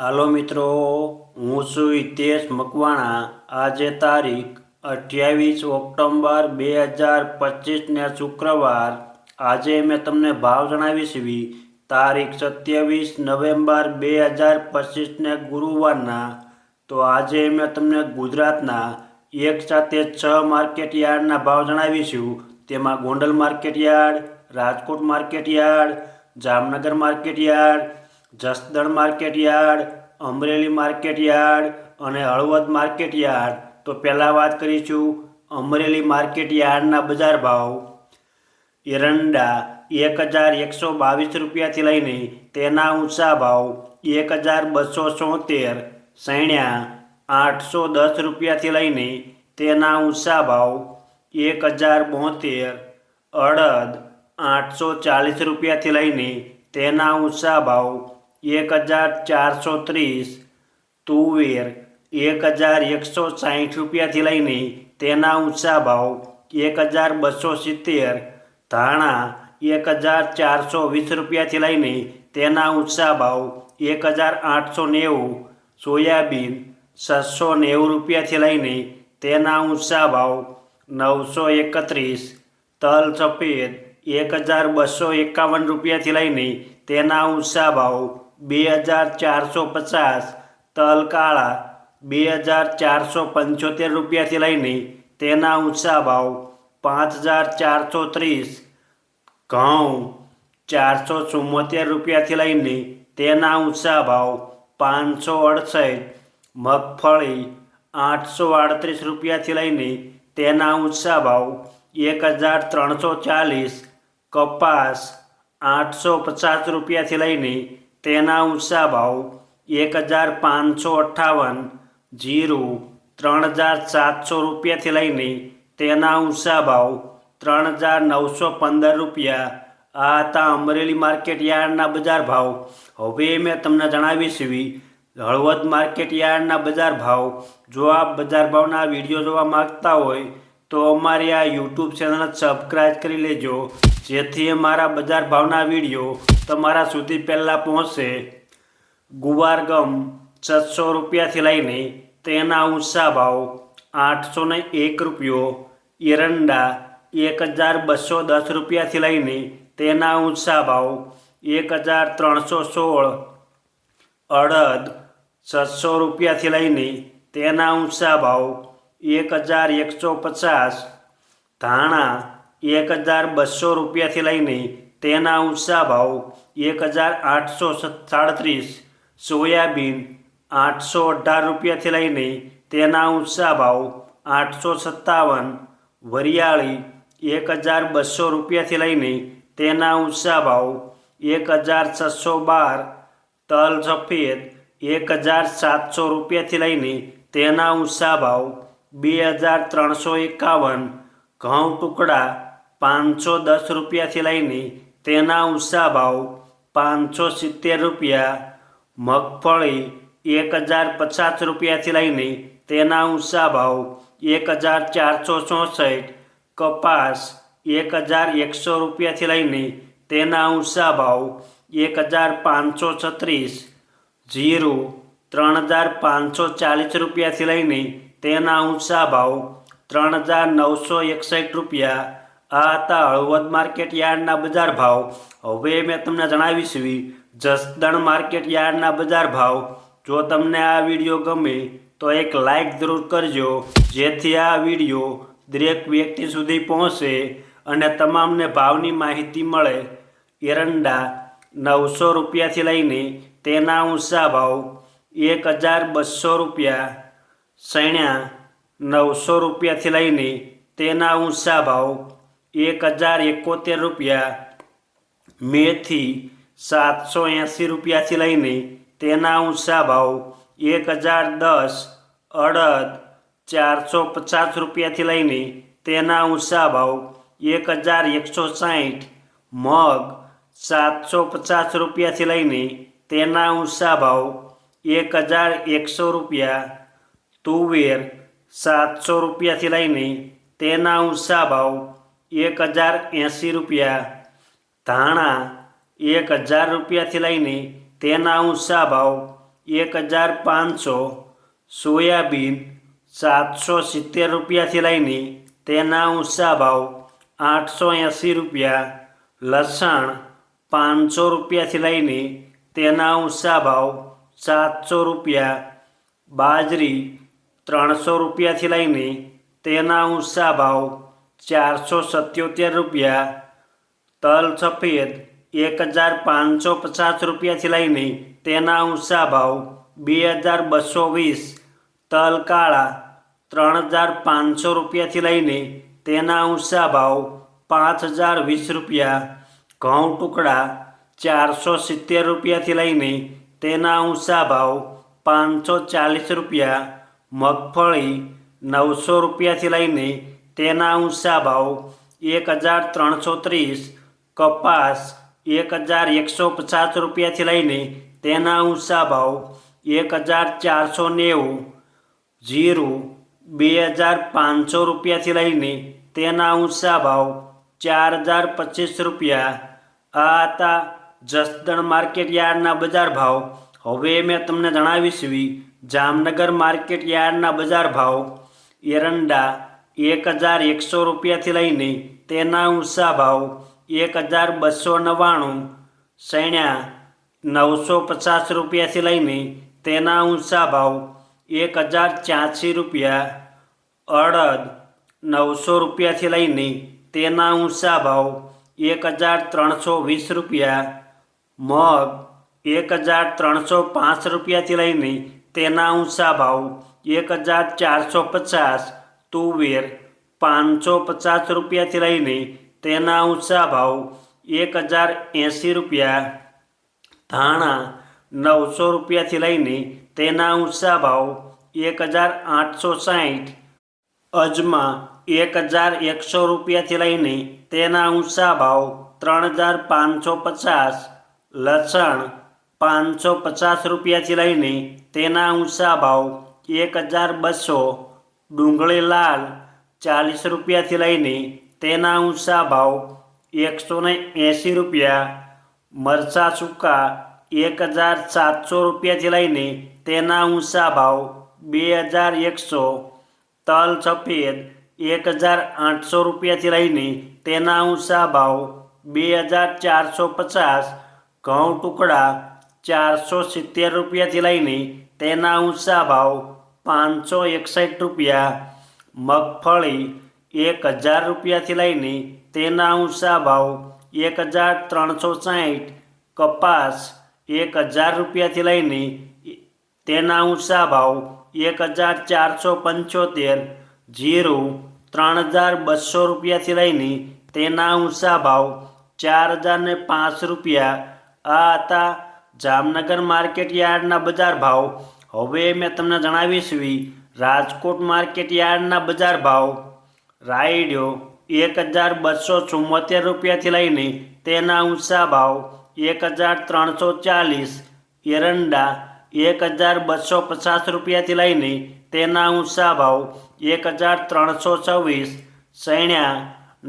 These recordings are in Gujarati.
હાલો મિત્રો, હું છું હિતેશ મકવાણા. આજે તારીખ અઠ્યાવીસ ઓક્ટોબર બે હજાર પચીસને શુક્રવાર. આજે મેં તમને ભાવ જણાવીશ એવી તારીખ સત્યાવીસ નવેમ્બર બે હજાર પચીસને ગુરુવારના. તો આજે મેં તમને ગુજરાતના એક સાથે છ માર્કેટ યાર્ડના ભાવ જણાવીશું તેમાં Gondal market yard, Rajkot market yard, Jamnagar market yard Jasdan market yard, Amreli market yard અને હળવદ માર્કેટ યાર્ડ. તો પહેલાં વાત કરીશું અમરેલી માર્કેટ યાર્ડના બજાર ભાવ. એરંડા એક હજાર એકસો બાવીસ રૂપિયાથી લઈને તેના ઊંચા ભાવ એક હજાર બસો સોતેર સૈણ્યા આઠસો દસ રૂપિયાથી લઈને તેના ઊંચા ભાવ એક હજાર બોતેર અડદ આઠસો ચાલીસ રૂપિયાથી લઈને તેના ઊંચા ભાવ એક હજાર ચારસો ત્રીસ તુવેર એક હજાર એકસો સાહીઠ રૂપિયાથી લઈને તેના ઊંચા ભાવ એક હજાર બસો સિત્તેર, ધાણા એક હજાર ચારસો વીસ રૂપિયાથી લઈને તેના ઊંચા ભાવ એક હજાર આઠસો નેવું, સોયાબીન છસો નેવું રૂપિયાથી લઈને તેના ઊંચા ભાવ નવસો એકત્રીસ, તલ સફેદ એક હજાર બસો એકાવન રૂપિયાથી લઈને તેના ઊંચા ભાવ બે હજાર ચારસો પચાસ તલ કાળા બે હજાર ચારસો પંચોતેર રૂપિયાથી લઈને તેના ઊંચા ભાવ પાંચ હજાર ચારસો ત્રીસ ઘઉં ચારસો ચુમ્મોતેર રૂપિયાથી લઈને તેના ઊંચા ભાવ પાંચસો અડસઠ મગફળી આઠસો આડત્રીસ રૂપિયાથી લઈને તેના ઊંચા ભાવ એક હજાર ત્રણસો ચાલીસ કપાસ આઠસો પચાસ રૂપિયાથી લઈને તેના ઊંચા ભાવ એક હજાર પાંચસો અઠ્ઠાવન, જીરું ત્રણ હજાર સાતસો રૂપિયાથી લઈને તેના ઊંચા ભાવ ત્રણ હજાર નવસો પંદર રૂપિયા. આ હતા અમરેલી માર્કેટ યાર્ડના બજાર ભાવ. હવે મેં તમને જણાવીશ એવી હળવદ માર્કેટ યાર્ડના બજાર ભાવ. જો આપ બજાર ભાવના વીડિયો જોવા માંગતા હોય તો અમારી આ યુટ્યુબ ચેનલ સબસ્ક્રાઈબ કરી લેજો, જેથી અમારા બજાર ભાવના વીડિયો તમારા સુધી પહેલાં પહોંચે. ગુવારગમ છસો રૂપિયાથી લઈને તેના ઊંચા ભાવ આઠસો ને એક રૂપિયો, એરંડા એક હજાર બસો દસ રૂપિયાથી લઈને તેના ઊંચા ભાવ એક હજાર ત્રણસો સોળ, અડદ છસો રૂપિયાથી લઈને તેના ઊંચા ભાવ એક હજાર એકસો પચાસ, ધાણા એક હજાર બસો રૂપિયાથી લઈને તેના ઊંચા ભાવ એક હજાર આઠસો સાડત્રીસ, સોયાબીન આઠસો અઢાર રૂપિયાથી લઈને તેના ઊંચા ભાવ આઠસો સત્તાવન, વરિયાળી એક હજાર બસો રૂપિયાથી લઈને તેના ઊંચા ભાવ એક હજાર છસો બાર, તલ સફેદ એક હજાર સાતસો રૂપિયાથી લઈને તેના ઊંચા ભાવ બે હજાર ત્રણસો એકાવન ઘઉં ટુકડા પાંચસો દસ રૂપિયાથી લઈને તેના ઊંચા ભાવ પાંચસો સિત્તેર રૂપિયા, મગફળી એક હજાર પચાસ રૂપિયાથી લઈને તેના ઊંચા ભાવ એક હજાર ચારસો ચોસઠ, કપાસ એક હજાર એકસો રૂપિયાથી લઈને તેના ઊંચા ભાવ એક હજાર પાંચસો છત્રીસ, જીરું ત્રણ હજાર પાંચસો ચાલીસ રૂપિયાથી લઈને તેના ઊંચા ભાવ ત્રણ હજાર નવસો એકસઠ રૂપિયા આ હતા હળવદ માર્કેટ યાર્ડના બજાર ભાવ. હવે મેં તમને જણાવી એવી જસદણ માર્કેટ યાર્ડના બજાર ભાવ. જો તમને આ વીડિયો ગમે તો એક લાઈક જરૂર કરજો, જેથી આ વીડિયો દરેક વ્યક્તિ સુધી પહોંચે અને તમામને ભાવની માહિતી મળે. એરંડા નવસો રૂપિયાથી લઈને તેના ઊંચા ભાવ એક હજાર બસો રૂપિયા સૈણ્યા નવસો રૂપિયાથી લઈને તેના ઊંચા ભાવ એક હજાર એકોતેર રૂપિયા, મેથી સાતસો એંસી રૂપિયાથી લઈને તેના ઊંચા ભાવ એક હજાર દસ, અડદ ચારસો પચાસ રૂપિયાથી લઈને તેના ઊંચા ભાવ એક હજાર એકસો સાઠ, મગ સાતસો પચાસ રૂપિયાથી લઈને તેના ઊંચા ભાવ એક હજાર એકસો રૂપિયા તુવેર સાતસો રૂપિયાથી લઈને તેના ઊંચા ભાવ એક હજાર એંસી રૂપિયા, ધાણા એક હજાર રૂપિયાથી લઈને તેના ઊંચા ભાવ એક હજાર પાંચસો, સોયાબીન સાતસો સિત્તેર રૂપિયાથી લઈને તેના ઊંચા ભાવ આઠસો એંસી રૂપિયા, લસણ પાંચસો રૂપિયાથી લઈને તેના ઊંચા ભાવ સાતસો રૂપિયા, બાજરી ત્રણસો રૂપિયાથી લઈને તેના ઊંચા ભાવ ચારસો સત્યોતેર રૂપિયા, તલ સફેદ એક હજાર પાંચસો પચાસ રૂપિયાથી લઈને તેના ઊંચા ભાવ બે હજાર બસો વીસ, તલ કાળા ત્રણ હજાર પાંચસો રૂપિયાથી લઈને તેના ઊંચા ભાવ પાંચ હજાર વીસ રૂપિયા, ઘઉં ટુકડા ચારસો સિત્તેર રૂપિયાથી લઈને તેના ઊંચા ભાવ પાંચસો ચાલીસ રૂપિયા મગફળી નવસો રૂપિયાથી લઈને તેના ઊંચા ભાવ એક હજાર ત્રણસો ત્રીસ, કપાસ એક હજાર એકસો પચાસ રૂપિયાથી લઈને તેના ઊંચા ભાવ એક હજાર ચારસો નેવું, જીરું બે હજાર પાંચસો રૂપિયાથી લઈને તેના ઊંચા ભાવ ચાર હજાર પચીસ રૂપિયા. આ હતા જસદણ માર્કેટ યાર્ડના બજાર ભાવ. હવે મેં તમને જણાવીશું જામનગર માર્કેટ યાર્ડના બજાર ભાવ એરંડા એક હજાર એકસો રૂપિયાથી લઈને તેના ઊંચા ભાવ એક હજાર બસો નવ્વાણું, સૈણ્યા નવસો પચાસ રૂપિયાથી લઈને તેના ઊંચા ભાવ એક હજાર ત્યાંસી રૂપિયા, અડદ નવસો રૂપિયાથી લઈને તેના ઊંચા ભાવ એક હજાર ત્રણસો વીસ રૂપિયા, મગ એક હજાર ત્રણસો પાંચ રૂપિયાથી લઈને તેના ઊંચા ભાવ એક હજાર ચારસો પચાસ, તુવેર પાંચસો પચાસ રૂપિયાથી લઈને તેના ઊંચા ભાવ એક હજાર એંસી રૂપિયા, ધાણા નવસો રૂપિયાથી લઈને તેના ઊંચા ભાવ એક હજાર આઠસો સાઠ અજમા એક હજાર એકસો રૂપિયાથી લઈને તેના ઊંચા ભાવ ત્રણ હજાર પાંચસો પચાસ, લસણ પાંચસો પચાસ રૂપિયાથી લઈને તેના ઊંચા ભાવ એક હજાર બસો, ડુંગળી લાલ ચાલીસ રૂપિયાથી લઈને તેના ઊંચા ભાવ એકસો ને એંસી રૂપિયા, મરચાં સૂકા એક હજાર સાતસો રૂપિયાથી લઈને તેના ઊંચા ભાવ બે હજાર એકસો, તલ સફેદ એક હજાર આઠસો રૂપિયાથી લઈને તેના ઊંચા ભાવ બે હજાર ચારસો પચાસ, ઘઉં ટુકડા ચારસો સિત્તેર રૂપિયાથી લઈને તેના ઊંચા ભાવ પાંચસો એકસઠ રૂપિયા, મગફળી એક હજાર રૂપિયાથી લઈને તેના ઊંચા ભાવ એક હજાર ત્રણસો સાઠ કપાસ એક હજાર રૂપિયાથી લઈને તેના ઊંચા ભાવ એક હજાર ચારસો પંચોતેર, જીરું ત્રણ હજાર બસો રૂપિયાથી લઈને તેના ઊંચા ભાવ ચાર હજાર પાંચ રૂપિયા. આ હતા જામનગર માર્કેટ યાર્ડના બજાર ભાવ હવે મેં તમને જણાવીશું રાજકોટ માર્કેટ યાર્ડના બજાર ભાવ. રાયડ્યો એક હજાર બસો ચુમ્મોતેર રૂપિયાથી લઈને તેના ઊંચા ભાવ એક હજાર ત્રણસો ચાલીસ. એરંડા એક હજાર બસો પચાસ રૂપિયાથી લઈને તેના ઊંચા ભાવ એક હજાર ત્રણસો છવ્વીસ. સૈણ્યા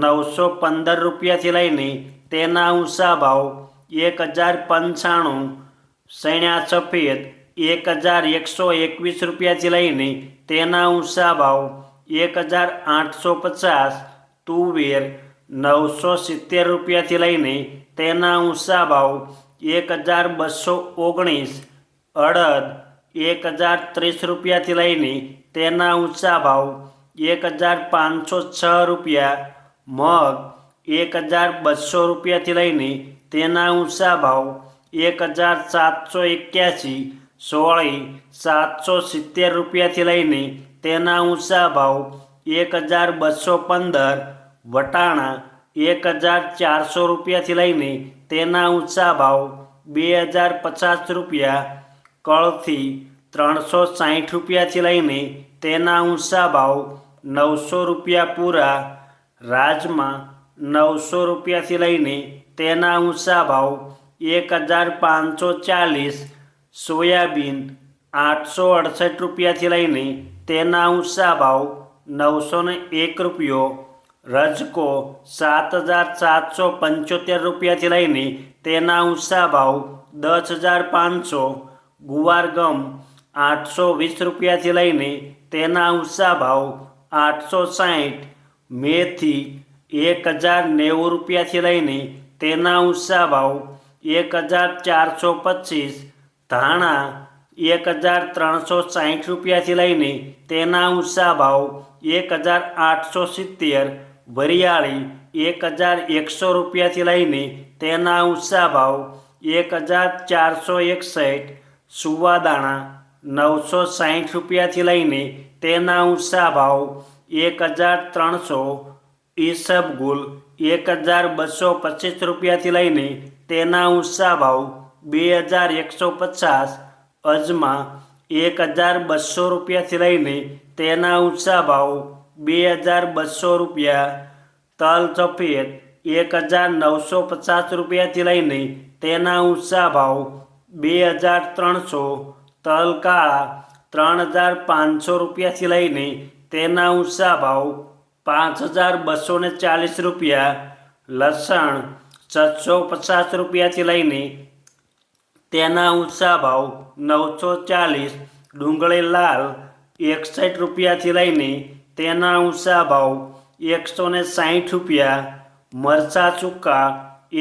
નવસો પંદર રૂપિયાથી લઈને તેના ઊંચા ભાવ એક હજાર પંચાણું સૈણ્યા સફેદ એક હજાર એકસો એકવીસ રૂપિયાથી લઈને તેના ઊંચા ભાવ એક હજાર આઠસો પચાસ, તુવેર નવસો સિત્તેર રૂપિયાથી લઈને તેના ઊંચા ભાવ એક હજાર બસો ઓગણીસ, અડદ એક હજાર ત્રીસ રૂપિયાથી લઈને તેના ઊંચા ભાવ એક હજાર પાંચસો છ રૂપિયા, મગ એક હજાર બસો રૂપિયાથી લઈને તેના ઊંચા ભાવ એક હજાર સાતસો એક્યાસી, સોળી સાતસો સિત્તેર રૂપિયાથી લઈને તેના ઊંચા ભાવ એક હજાર બસો પંદર, વટાણા એક હજાર ચારસો રૂપિયાથી લઈને તેના ઊંચા ભાવ બે હજાર પચાસ રૂપિયા, કળથી ત્રણસો સાઠ રૂપિયાથી લઈને તેના ઊંચા ભાવ નવસો રૂપિયા પૂરા, રાજમાં નવસો રૂપિયાથી લઈને તેના ઊંચા ભાવ એક હજાર પાંચસો ચાલીસ, સોયાબીન આઠસો અડસઠ રૂપિયાથી લઈને તેના ઊંચા ભાવ નવસો ને એક રૂપિયો, રજકો સાત હજાર સાતસો પંચોતેર રૂપિયાથી લઈને તેના ઊંચા ભાવ દસ હજાર પાંચસો, ગુવાર ગમ આઠસો વીસ રૂપિયાથી લઈને તેના ઊંચા ભાવ આઠસો સાઠ મેથી એક હજાર નેવું રૂપિયાથી લઈને તેના ઊંચા ભાવ એક હજાર ચારસો પચીસ, ધાણા એક હજાર ત્રણસો સાઠ રૂપિયાથી લઈને તેના ઊંચા ભાવ એક હજાર આઠસો સિત્તેર, વરિયાળી એક હજાર એકસો રૂપિયાથી લઈને તેના ઊંચા ભાવ એક હજાર ચારસો એકસઠ, સુવાદાણા નવસો સાઠ રૂપિયાથી લઈને તેના ઊંચા ભાવ એક હજાર ત્રણસો, ઈસબગુલ એક હજાર બસો પચીસ રૂપિયાથી લઈને તેના ઊંચા ભાવ બે હજાર એકસો પચાસ, અજમા એક હજાર બસો રૂપિયાથી લઈને તેના ઊંચા ભાવ બે હજાર બસો રૂપિયા, તલ સફેદ એક હજાર નવસો પચાસ રૂપિયાથી લઈને તેના ઊંચા ભાવ બે હજાર ત્રણસો, તલ કાળા ત્રણ હજાર પાંચસો રૂપિયાથી લઈને તેના ઊંચા ભાવ પાંચ હજાર બસો ને ચાલીસ રૂપિયા, લસણ છસો પચાસ રૂપિયાથી લઈને તેના ઊંચા ભાવ નવસો ચાલીસ, ડુંગળી લાલ એકસઠ રૂપિયાથી લઈને તેના ઊંચા ભાવ એકસો ને સાહીઠ રૂપિયા, મરચાં ચૂક્કા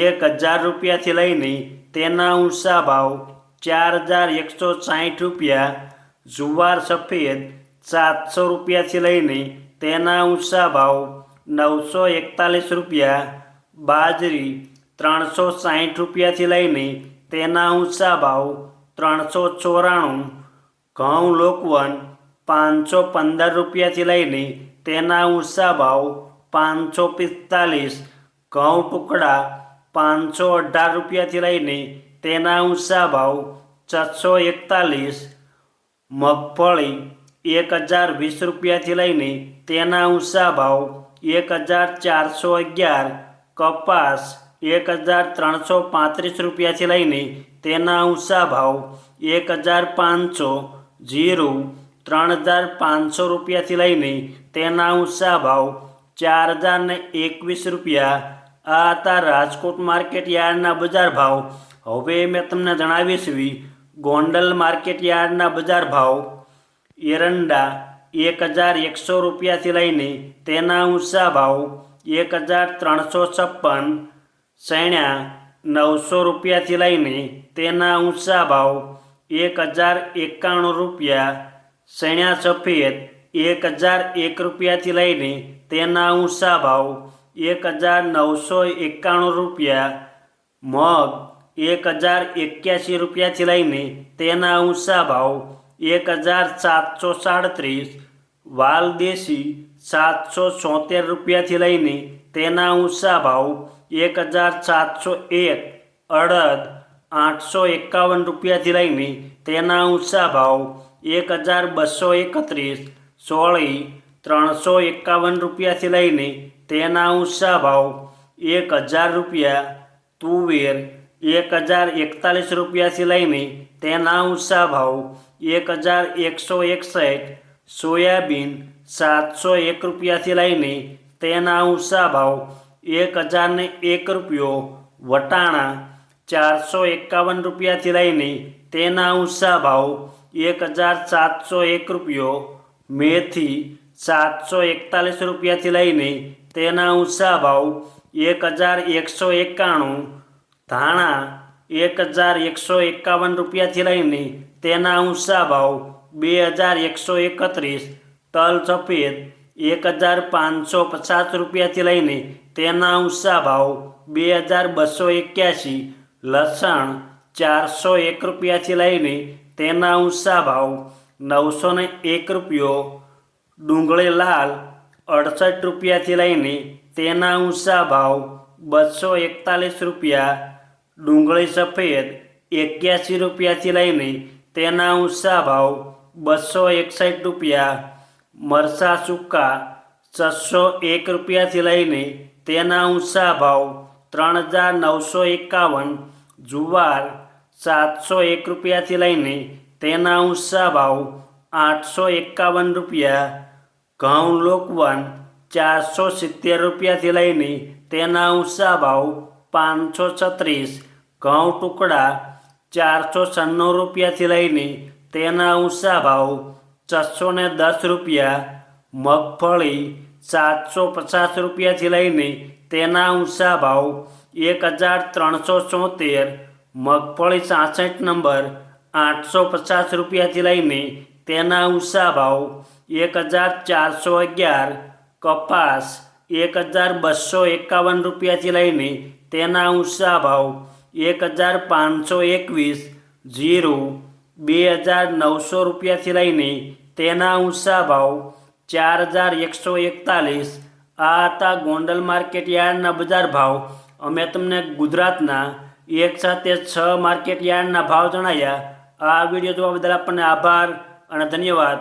એક હજાર રૂપિયાથી લઈને તેના ઊંચા ભાવ ચાર હજાર એકસો સાહીઠ રૂપિયા, જુવાર સફેદ સાતસો રૂપિયાથી લઈને તેના ઊંચા ભાવ નવસો એકતાલીસ રૂપિયા, બાજરી ત્રણસો સાઠ રૂપિયાથી લઈને તેના ઊંચા ભાવ ત્રણસો ચોરાણું, ઘઉં લોકવન પાંચસો પંદર રૂપિયાથી લઈને તેના ઊંચા ભાવ પાંચસો પિસ્તાલીસ, ઘઉં ટુકડા પાંચસો અઢાર રૂપિયાથી લઈને તેના ઊંચા ભાવ છસો એકતાલીસ, મગફળી એક હજાર વીસ રૂપિયાથી લઈને તેના ઊંચા ભાવ, એક હજાર ચારસો અગિયાર, કપાસ, એક હજાર ત્રણસો પાંત્રીસ રૂપિયાથી લઈને તેના ઊંચા ભાવ, એક હજાર પાંચસો, જીરું, ત્રણ હજાર પાંચસો રૂપિયાથી લઈને તેના ઊંચા ભાવ, ચાર હજાર ને એકવીસ રૂપિયા. આ હતા રાજકોટ માર્કેટ યાર્ડના બજાર ભાવ. હવે મેં તમને જણાવીશ ગોંડલ માર્કેટ યાર્ડના બજાર ભાવ. એરંડા એક હજાર એકસો રૂપિયાથી લઈને તેના ઊંચા ભાવ એક હજાર ત્રણસો છપ્પન, સૈણ્યા નવસો રૂપિયાથી લઈને તેના ઊંચા ભાવ એક હજાર એકાણું રૂપિયા, સૈણ્યા સફેદ એક હજાર એક રૂપિયાથી લઈને તેના ઊંચા ભાવ એક હજાર નવસો એકાણું રૂપિયા, મગ એક હજાર એક્યાસી રૂપિયાથી લઈને તેના ઊંચા ભાવ એક હજાર સાતસો સાડત્રીસ, વાલદેશી સાતસો છોતેર રૂપિયાથી લઈને તેના ઊંચા ભાવ એક હજાર સાતસો એક, અડદ આઠસો એકાવન રૂપિયાથી લઈને તેના ઊંચા ભાવ એક હજાર બસો એકત્રીસ, સોળી ત્રણસો એકાવન રૂપિયાથી લઈને તેના ઊંચા ભાવ એક હજાર રૂપિયા, તુવેર એક હજાર એકતાલીસ રૂપિયાથી લઈને તેના ઊંચા ભાવ એક હજાર એકસો એકસઠ સોયાબીન સાતસો એક રૂપિયાથી લઈને તેના ઊંચા ભાવ એક હજારને એક રૂપિયો, વટાણા ચારસો એકાવન રૂપિયાથી લઈને તેના ઊંચા ભાવ એક હજાર સાતસો એક રૂપિયો, મેથી સાતસો એકતાલીસ રૂપિયાથી લઈને તેના ઊંચા ભાવ એક હજાર એકસો એકાણું, ધાણા એક હજાર એકસો એકાવન રૂપિયાથી લઈને તેના ઊંચા ભાવ બે હજાર એકસો એકત્રીસ તલ સફેદ એક હજાર પાંચસો પચાસ રૂપિયાથી લઈને તેના ઊંચા ભાવ બે હજાર બસો એક્યાસી લસણ ચારસો એક રૂપિયાથી લઈને તેના ઊંચા ભાવ નવસો ને એક રૂપિયો, ડુંગળી લાલ અડસઠ રૂપિયાથી લઈને તેના ઊંચા ભાવ બસો એકતાલીસ રૂપિયા, ડુંગળી સફેદ એક્યાસી રૂપિયાથી લઈને તેના ઊંચા ભાવ બસો એકસઠ રૂપિયા મરસા સૂકા છસો એક રૂપિયાથી લઈને તેના ઊંચા ભાવ ત્રણ હજાર નવસો એકાવન, જુવાર સાતસો એક રૂપિયાથી લઈને તેના ઊંચા ભાવ આઠસો એકાવન રૂપિયા, ઘઉં લોકવન ચારસો સિત્તેર રૂપિયાથી લઈને તેના ઊંચા ભાવ પાંચસો છત્રીસ, ઘઉં ટુકડા ચારસો છન્નું રૂપિયાથી લઈને તેના ઊંચા ભાવ છસો ને દસ રૂપિયા, મગફળી સાતસો પચાસ રૂપિયાથી લઈને તેના ઊંચા ભાવ એક હજાર ત્રણસો ચોતેર, મગફળી સાસઠ નંબર, આઠસો પચાસ રૂપિયાથી લઈને તેના ઊંચા ભાવ એક હજાર ચારસો અગિયાર, કપાસ એક હજાર બસો એકાવન રૂપિયાથી લઈને તેના ઊંચા ભાવ એક હજાર પાંચસો એકવીસ ઝીરો બે હજાર નવસો રૂપિયાથી લઈને તેના ઊંચા ભાવ ચાર હજાર એકસો એકતાલીસ. આ હતા ગોંડલ માર્કેટ યાર્ડના બજાર ભાવ. અમે તમને ગુજરાતના એક સાથે છ માર્કેટ યાર્ડના ભાવ જણાવ્યા આ વીડિયો જોવા બદલ આપણને આભાર અને ધન્યવાદ.